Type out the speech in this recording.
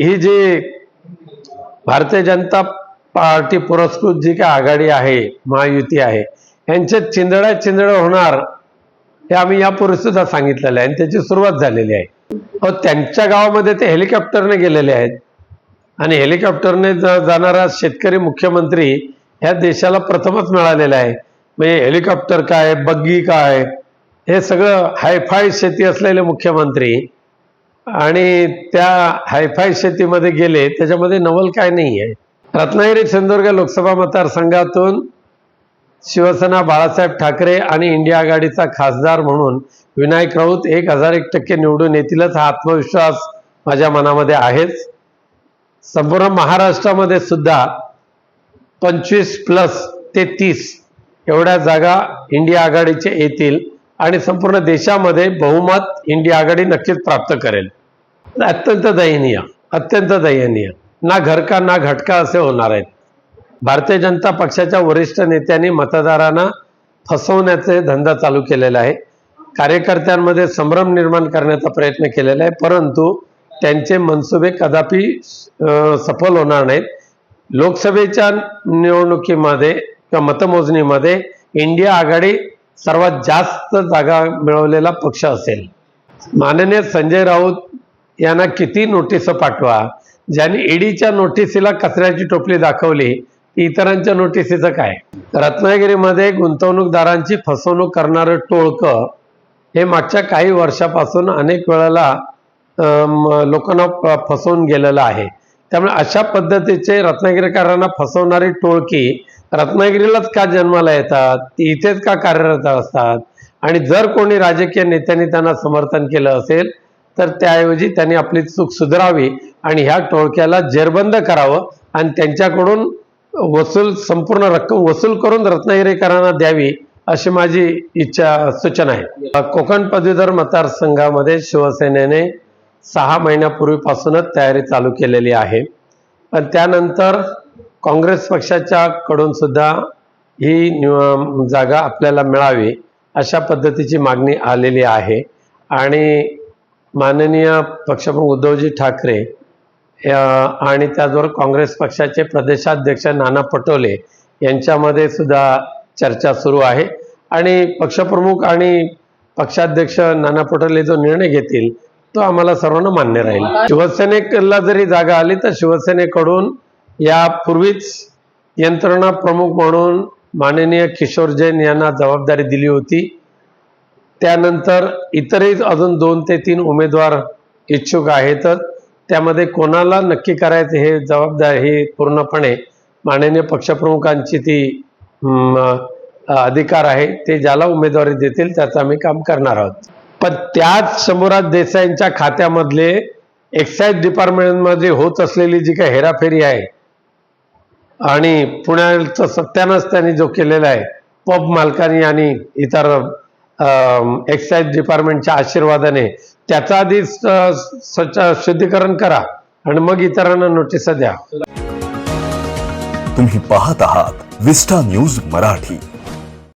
ही जी Bharatiya Janata party पुरस्कृत जी काय आघाडी आहे महायुती आहे यांच्यात चिंदड्या चिंदड होणार हे आम्ही यापूर्वी सुद्धा सांगितलेलं आहे आणि त्याची सुरुवात झालेली आहे. व त्यांच्या गावामध्ये ते हेलिकॉप्टरने गेलेले आहेत. आणि हेलिकॉप्टरने जाणारा शेतकरी मुख्यमंत्री ह्या देशाला प्रथमच मिळालेला आहे. म्हणजे हेलिकॉप्टर काय बग्गी काय हे सगळं हायफाय शेती असलेले मुख्यमंत्री आणि त्या हायफाय शेतीमध्ये गेले त्याच्यामध्ये नवल काय नाही आहे रत्नागिरी सिंधुदुर्ग लोकसभा मतदारसंघातून शिवसेना बाळासाहेब ठाकरे आणि इंडिया आघाडीचा खासदार म्हणून विनायक राऊत एक हजार एक टक्के निवडून येतीलच हा आत्मविश्वास माझ्या मनामध्ये आहेच. संपूर्ण महाराष्ट्रामध्ये सुद्धा पंचवीस प्लस ते तीस एवढ्या जागा इंडिया आघाडीचे येतील. आणि संपूर्ण देशामध्ये बहुमत इंडिया आघाडी नक्कीच प्राप्त करेल. अत्यंत दयनीय अत्यंत दयनीय. ना घरका ना घटका असे होणार आहेत. भारतीय जनता पक्षाच्या वरिष्ठ नेत्यांनी मतदारांना फसवण्याचे धंदा चालू केलेला आहे. कार्यकर्त्यांमध्ये संभ्रम निर्माण करण्याचा प्रयत्न केलेला आहे परंतु त्यांचे मनसुबे कदापि सफल होणार नाहीत. लोकसभेच्या निवडणुकीमध्ये किंवा मतमोजणीमध्ये इंडिया आघाडी सर्वात जास्त जागा मिळवलेला पक्ष असेल. माननीय संजय राऊत यांना किती नोटीस पाठवा? ज्यांनी ईडीच्या नोटिसीला कचऱ्याची टोपली दाखवली इतरांच्या नोटिसीचं काय? रत्नागिरीमध्ये गुंतवणूकदारांची फसवणूक करणारं टोळकं हे मागच्या काही वर्षापासून अनेक वेळेला लोकांना फसवून गेलेलं आहे. त्यामुळे अशा पद्धतीचे रत्नागिरीकरांना फसवणारी टोळकी रत्नागिरीलाच का जन्माला येतात? ते इथेच का कार्यरत असतात? आणि जर कोणी राजकीय नेत्यांनी त्यांना समर्थन केलं असेल तर त्याऐवजी त्यांनी आपली चूक सुधारावी आणि ह्या टोळक्याला जेरबंद करावं आणि त्यांच्याकडून वसूल संपूर्ण रक्कम वसूल करून रत्नागिरीकरांना द्यावी अशी माझी इच्छा सूचना आहे. कोकण पदवीधर मतदारसंघामध्ये शिवसेनेने सहा महिन्यापूर्वीपासूनच तयारी चालू केलेली आहे. पण त्यानंतर काँग्रेस पक्षाच्या कडून सुद्धा ही निव- जागा आपल्याला मिळावी अशा पद्धतीची मागणी आलेली आहे. आणि माननीय पक्षप्रमुख उद्धवजी ठाकरे या- आणि त्याचबरोबर काँग्रेस पक्षाचे प्रदेशाध्यक्ष नाना पटोले यांच्यामध्ये सुद्धा चर्चा सुरू आहे. आणि पक्षप्रमुख आणि पक्षाध्यक्ष नाना पटोले जो निर्णय घेतील तो आम्हाला सर्वांना मान्य राहील. शिवसेनेला जरी जागा आली तर शिवसेनेकडून यापूर्वीच यंत्रणा प्रमुख म्हणून माननीय किशोर जैन यांना जबाबदारी दिली होती. त्यानंतर इतरही अजून दोन ते तीन उमेदवार इच्छुक आहेतच. त्यामध्ये कोणाला नक्की करायचं हे जबाबदारी ही पूर्णपणे माननीय पक्षप्रमुखांची ती अधिकार आहे. ते ज्याला उमेदवारी देतील त्याचं आम्ही काम करणार आहोत. पण त्याच शंभूराज देसाईंच्या खात्यामधले एक्साईज डिपार्टमेंटमध्ये होत असलेली जी काही हेराफेरी आहे आणि पुण्याचं सत्यानच त्यांनी जो केलेला आहे पब मालकांनी आणि इतर एक्साईज डिपार्टमेंटच्या आशीर्वादाने त्याचा आधी स्वच्छ शुद्धीकरण करा आणि मग इतरांना नोटीस द्या. तुम्ही पाहत आहात विस्टा न्यूज मराठी.